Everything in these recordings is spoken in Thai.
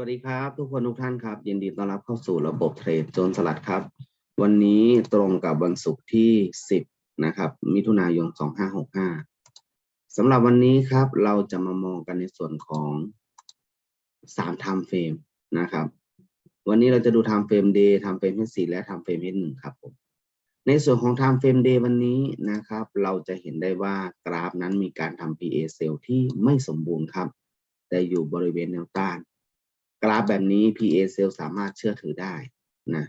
วัสดีครับทุกคนทุกท่านครับยินดีต้อนรับเข้าสู่ระบบเทรดโจนสลัดครับ วันนี้ตรงกับวันศุกร์ที่ 10 นะครับ มิถุนายน 2565สำหรับวันนี้ครับเราจะมามองกันในส่วนของ3 time frame นะครับ วันนี้เราจะดู time frame day time frame H4 และ time frame H1 ครับผมในส่วนของ time frame day วันนี้นะครับ เราจะเห็นได้ว่ากราฟนั้นมีการทำ PA cell ที่ไม่สมบูรณ์ครับ แต่อยู่บริเวณแนวต้าน กราฟแบบนี้ PA cell สามารถเชื่อถือได้นะ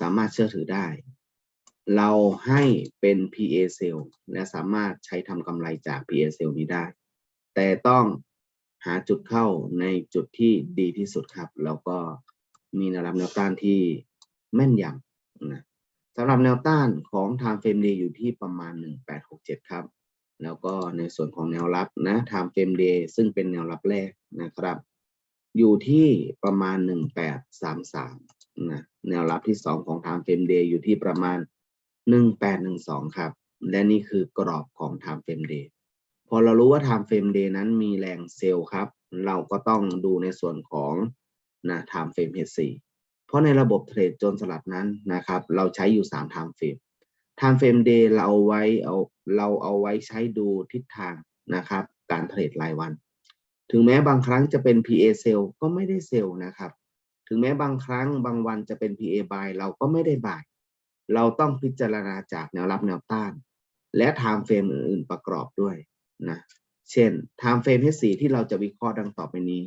สามารถเชื่อถือได้ เราให้เป็น PA cell และสามารถใช้ทำกำไรจาก PA cell นี้ได้ แต่ต้องหาจุดเข้าในจุดที่ดีที่สุดครับ แล้วก็มีแนวรับแนวต้านที่แม่นยำนะสำหรับแนวต้านของ time frame day อยู่ที่ประมาณ 1867 ครับ แล้วก็ในส่วนของแนวรับนะ time frame day ซึ่งเป็นแนวรับแรกนะครับ อยู่ที่ประมาณ 1833นะแนวรับที่สองของ time frame day อยู่ที่ประมาณ 1812 ครับ และนี่คือกรอบของ time frame day พอเรารู้ว่า time frame day นั้นมีแรงเซลล์ครับ เราก็ต้องดูในส่วนของนะ time frame H4 เพราะในระบบเทรดโจนสลัดนั้นนะครับ เราใช้อยู่ 3 time frame time frame day เราเอาไว้เอาเราเอาไว้ใช้ดูทิศทางนะครับ การเทรดรายวัน ถึงแม้บางครั้งจะเป็น PA sell ก็ไม่ได้เซลล์นะครับ ถึงแม้บางครั้งบางวันจะเป็น PA buy เราก็ไม่ได้ buy เราต้องพิจารณาจากแนวรับแนวต้าน และ time frame อื่นๆประกอบด้วยนะ เช่น time frame H4 ที่เราจะวิเคราะห์ดังต่อไปนี้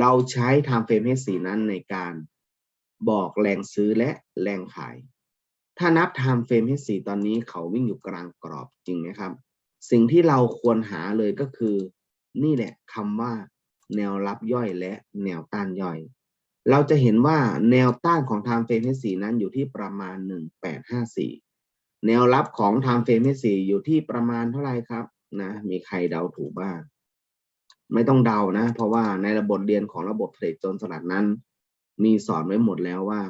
เราใช้ time frame H4 นั้นในการบอกแรงซื้อและแรงขาย ถ้านับ time frame H4 ตอนนี้เขาวิ่งอยู่กลางกรอบจริงไหมครับ สิ่งที่เราควรหาเลยก็คือ นี่แหละคำว่า แนวรับย่อยและแนวต้านย่อย เราจะเห็นว่าแนวต้านของ time frame H4 นั้นอยู่ที่ประมาณ 1854 แนวรับของ time frame H4 อยู่ที่ประมาณเท่าไหร่ครับนะมีใครเดาถูกบ้าง ไม่ต้องเดานะ เพราะว่าในระบบเรียนของระบบเทรดจนสลัดนั้น มีสอนไว้หมดแล้วว่า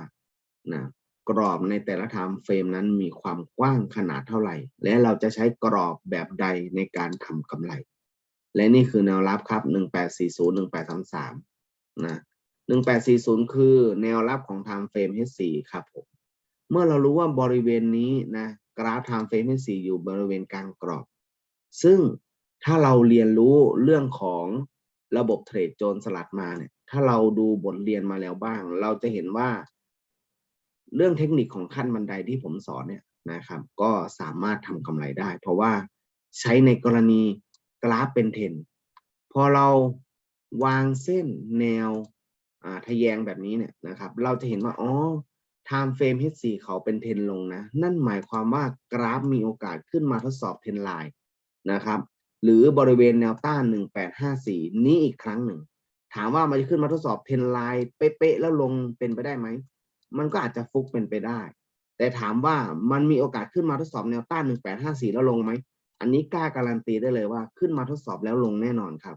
นะกรอบในแต่ละ time frame นั้นมีความกว้างขนาดเท่าไหร่ และเราจะใช้กรอบแบบใดในการทำกำไร และนี่คือแนวรับครับ 1840 1833 นะ 1840 คือแนวรับของ time frame H4 ครับผม เมื่อเรารู้ว่าบริเวณนี้นะ กราฟ time frame H4 อยู่บริเวณกลางกรอบ ซึ่งถ้าเราเรียนรู้เรื่องของระบบเทรดโจนสลัดมาเนี่ย ถ้าเราดูบทเรียนมาแล้วบ้าง เราจะเห็นว่า เรื่องเทคนิคของขั้นบันไดที่ผมสอนเนี่ยนะครับ ก็สามารถทำกำไรได้ เพราะว่าใช้ในกรณี กราฟเป็นเทนพอเราวางเส้นแนวทะแยงแบบนี้เนี่ยนะครับ เราจะเห็นว่าอ๋อ time frame H4 เขาเป็นเทนลงนะ นั่นหมายความว่ากราฟมีโอกาสขึ้นมาทดสอบเทนไลน์นะครับ หรือบริเวณแนวต้าน 1854 นี้อีกครั้งหนึ่ง ถามว่ามันจะขึ้นมาทดสอบเทนไลน์เป๊ะๆแล้วลงเป็นไปได้ไหม มันก็อาจจะฟุกเป็นไปได้ แต่ถามว่ามันมีโอกาสขึ้นมาทดสอบแนวต้าน 1854 แล้วลงไหม อันนี้กล้าการันตีได้เลยว่า ขึ้นมาทดสอบแล้วลงแน่นอนครับ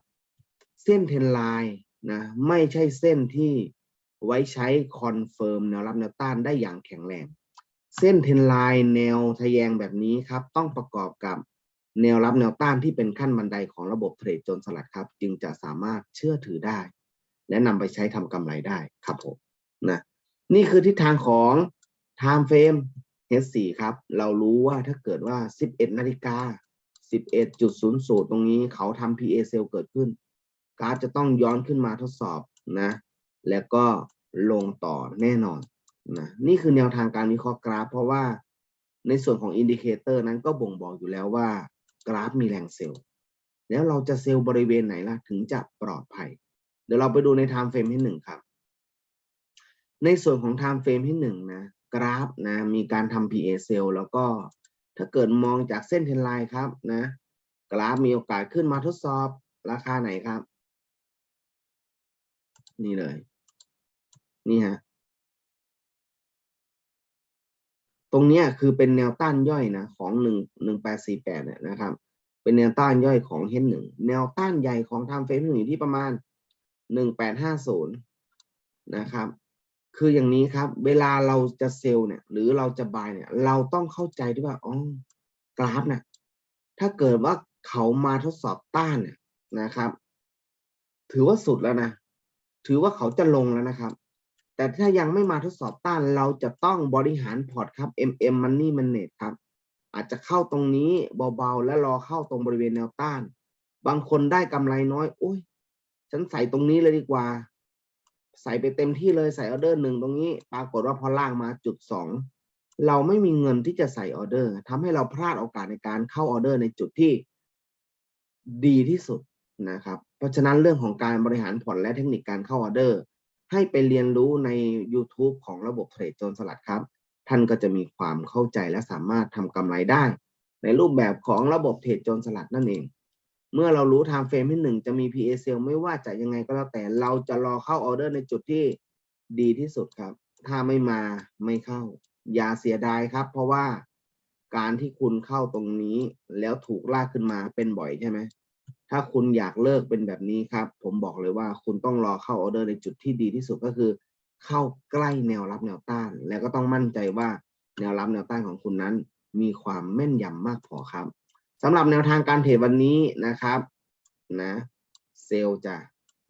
เส้นเทนไลน์นะ ไม่ใช่เส้นที่ไว้ใช้คอนเฟิร์มแนวรับแนวต้านได้อย่างแข็งแรง เส้นเทนไลน์แนวทะแยงแบบนี้ครับ ต้องประกอบกับแนวรับแนวต้านที่เป็นขั้นบันไดของระบบเทรดจนสลัดครับ จึงจะสามารถเชื่อถือได้ และนำไปใช้ทำกำไรได้ครับผมนะนี่คือทิศทางของ time frame H4 ครับ เรารู้ว่าถ้าเกิดว่า 11 นาฬิกา 11.00 ตรงนี้เขาทำ PA cell เกิดขึ้น กราฟจะต้องย้อนขึ้นมาทดสอบนะ แล้วก็ลงต่อแน่นอนนะนี่คือแนวทางการวิเคราะห์กราฟ เพราะว่าในส่วนของอินดิเคเตอร์นั้นก็บ่งบอกอยู่แล้วว่ากราฟมีแรงเซลล์ แล้วเราจะเซลล์บริเวณไหนล่ะ ถึงจะปลอดภัย เดี๋ยวเราไปดูใน time frame ที่หนึ่งครับ ในส่วนของ time frame ที่หนึ่งนะ กราฟนะ มีการทำ PA cell แล้วก็ ถ้าเกิดมองจากเส้นเทรนไลน์ครับนะกราฟมีโอกาสขึ้นมาทดสอบราคาไหนครับ นี่เลย นี่ฮะตรงนี้คือเป็นแนวต้านย่อยนะของหนึ่งหนึ่งแปดสี่แปดเนี่ยนะครับ เป็นแนวต้านย่อยของเฮนหนึ่งแนวต้านใหญ่ของทำเฟรมอยู่ที่ประมาณหนึ่งแปดห้าศูนย์นะครับ คืออย่างนี้ครับ เวลาเราจะเซลล์เนี่ย หรือเราจะบายเนี่ย เราต้องเข้าใจด้วยว่าอ๋อกราฟเนี่ยถ้าเกิดว่าเขามาทดสอบต้านเนี่ยนะครับ ถือว่าสุดแล้วนะถือว่าเขาจะลงแล้วนะครับ แต่ถ้ายังไม่มาทดสอบต้านเราจะต้องบริหารพอร์ตครับ MM Money Manage ครับ อาจจะเข้าตรงนี้เบาๆ แล้วรอเข้าตรงบริเวณแนวต้าน บางคนได้กำไรน้อยโอ้ย ฉันใส่ตรงนี้เลยดีกว่า ใส่ไปเต็มที่เลยใส่ออเดอร์หนึ่งตรงนี้ ปรากฏว่าพอล่างมาจุดสองเราไม่มีเงินที่จะใส่ออเดอร์ทำให้เราพลาดโอกาสในการเข้าออเดอร์ในจุดที่ดีที่สุดนะครับ เพราะฉะนั้นเรื่องของการบริหารผ่อนและเทคนิคการเข้าออเดอร์ ให้ไปเรียนรู้ใน YouTube ของระบบเทรดโจนสลัดครับ ท่านก็จะมีความเข้าใจและสามารถทำกำไรได้ ในรูปแบบของระบบเทรดโจนสลัดนั่นเอง เมื่อเรารู้ไทม์เฟรมที่หนึ่งจะมี PA sale ไม่ว่าจะยังไงก็แล้วแต่เราจะรอเข้าออเดอร์ในจุดที่ดีที่สุดครับ ถ้าไม่มาไม่เข้า อย่าเสียดายครับ เพราะว่าการที่คุณเข้าตรงนี้ แล้วถูกลากขึ้นมาเป็นบ่อยใช่ไหมถ้าคุณอยากเลิกเป็นแบบนี้ครับ ผมบอกเลยว่าคุณต้องรอเข้าออเดอร์ในจุดที่ดีที่สุดก็คือ เข้าใกล้แนวรับแนวต้าน แล้วก็ต้องมั่นใจว่าแนวรับแนวต้านของคุณนั้น มีความแม่นยำมากพอครับ สำหรับแนวทางการเทรดวันนี้นะครับนะเซลจะ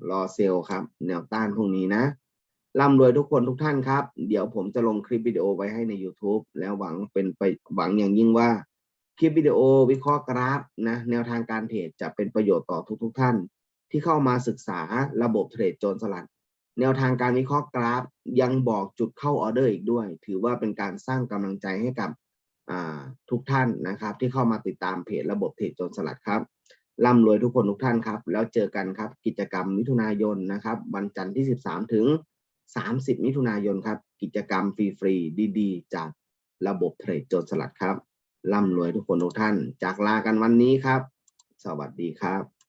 รอเซลครับแนวต้านพวกนี้นะร่ำรวยทุกคนทุกท่านครับ เดี๋ยวผมจะลงคลิปวิดีโอไว้ให้ใน YouTube แล้วหวังเป็นไปหวังอย่างยิ่งว่า คลิปวิดีโอวิเคราะห์กราฟนะแนวทางการเทรดจะเป็นประโยชน์ต่อทุกๆทท่าน ที่เข้ามาศึกษาระบบเทรดโจรสลัด แนวทางการวิเคราะห์กราฟ ยังบอกจุดเข้าออเดอร์อีกด้วย ถือว่าเป็นการสร้างกำลังใจให้กับ ทุกท่านนะครับ ที่เข้ามาติดตามเพจระบบเทรดโจรสลัดครับร่ำรวยทุกคนทุกท่านครับ แล้วเจอกันครับกิจกรรมมิถุนายนนะครับ วันจันทร์ที่ 13 ถึง 30 มิถุนายนครับ กิจกรรมฟรีๆดีๆ จากระบบเทรดโจรสลัดครับร่ำรวยทุกคนทุกท่าน จากลากันวันนี้ครับ สวัสดีครับ